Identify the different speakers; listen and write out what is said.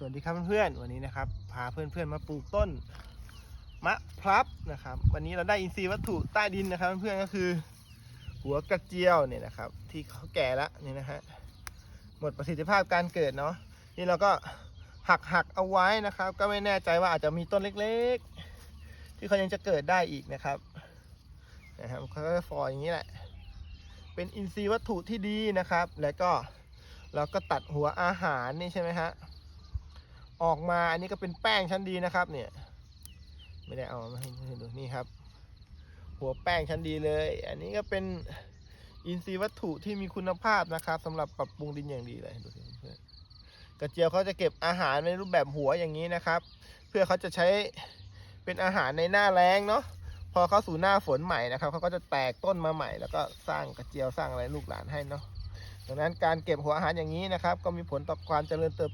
Speaker 1: สวัสดีครับเพื่อนๆวันนี้นะครับพาเพื่อนๆมาปลูกต้นมะพร้าวนะครับ วันนี้เราได้อินทรีย์วัตถุใต้ดินนะครับเพื่อนๆก็คือ หัวกระเจียวเนี่ยนะครับ ที่เขาแก่แล้วนี่นะฮะหมดประสิทธิภาพการเกิดเนาะนี่เราก็หักหักเอาไว้นะครับ ก็ไม่แน่ใจว่าอาจจะมีต้นเล็กๆ ที่เขายังจะเกิดได้อีกนะครับนะครับเขาก็ฟออย่างนี้แหละเป็นอินทรีย์วัตถุที่ดีนะครับ แล้วก็เราก็ตัดหัวอาหารนี่ใช่ไหมฮะ ออกมาอันนี้ก็เป็นแป้งชั้นดีนะครับ เนี่ย ไม่ได้เอามาให้ดูนี่ครับ หัวแป้งชั้นดีเลย อันนี้ก็เป็นอินทรีย์วัตถุที่มีคุณภาพนะครับสำหรับปรับปรุงดินอย่างดีเลยดูสิเพื่อนกระเจียวเขาจะเก็บอาหารในรูปแบบหัวอย่างนี้นะครับ เพื่อเขาจะใช้เป็นอาหารในหน้าแล้งเนาะพอเข้าสู่หน้าฝนใหม่นะครับเขาก็จะแตกต้นมาใหม่ แล้วก็สร้างกระเจียวสร้างอะไรลูกหลานให้เนาะดังนั้นการเก็บหัวอาหารอย่างนี้นะครับ ก็มีผลต่อความเจริญเติบ